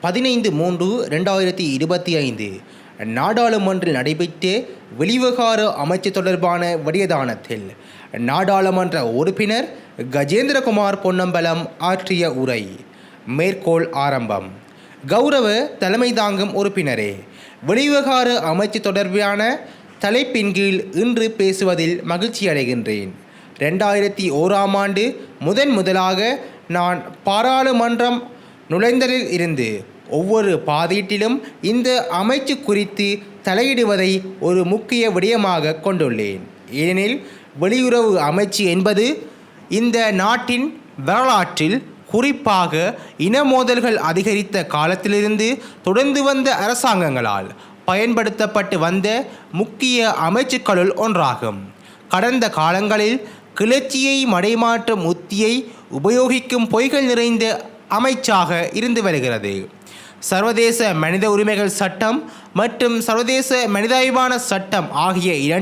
பதினைந்து மூன்று ரெண்டாயிரத்தி இருபத்தி ஐந்து. நாடாளுமன்றில் நடைபெற்ற வெளிவிவகார அமைச்சு தொடர்பான விடயதானத்தில் நாடாளுமன்ற உறுப்பினர் கஜேந்திரகுமார் பொன்னம்பலம் ஆற்றிய உரை மேற்கோள் ஆரம்பம். கௌரவ தலைமை தாங்கும் உறுப்பினரே வெளிவிவகார அமைச்சு தொடர்பான தலைப்பின் கீழ் இன்று பேசுவதில் மகிழ்ச்சி அடைகின்றேன். ரெண்டாயிரத்தி ஓராம் ஆண்டு முதன் முதலாக நான் பாராளுமன்றம் நுழைந்ததில் இருந்து ஒவ்வொரு பாதீட்டிலும் இந்த அமைச்சு குறித்து தலையிடுவதை ஒரு முக்கிய விடயமாக கொண்டுள்ளேன். ஏனெனில் வெளியுறவு அமைச்சு என்பது இந்த நாட்டின் வரலாற்றில் குறிப்பாக இன மோதல்கள் அதிகரித்த காலத்திலிருந்து தொடர்ந்து வந்த அரசாங்கங்களால் பயன்படுத்தப்பட்டு வந்த முக்கிய அமைச்சுக்களுள் ஒன்றாகும். கடந்த காலங்களில் கிளர்ச்சியை மடைமாற்றும் உத்தியை உபயோகிக்கும் பொய்கள் நிறைந்த அமைச்சாக இருந்து வருகிறது. சர்வதேச மனித உரிமைகள் சட்டம் மற்றும் சர்வதேச மனிதாய்வான சட்டம் ஆகிய இரண்டு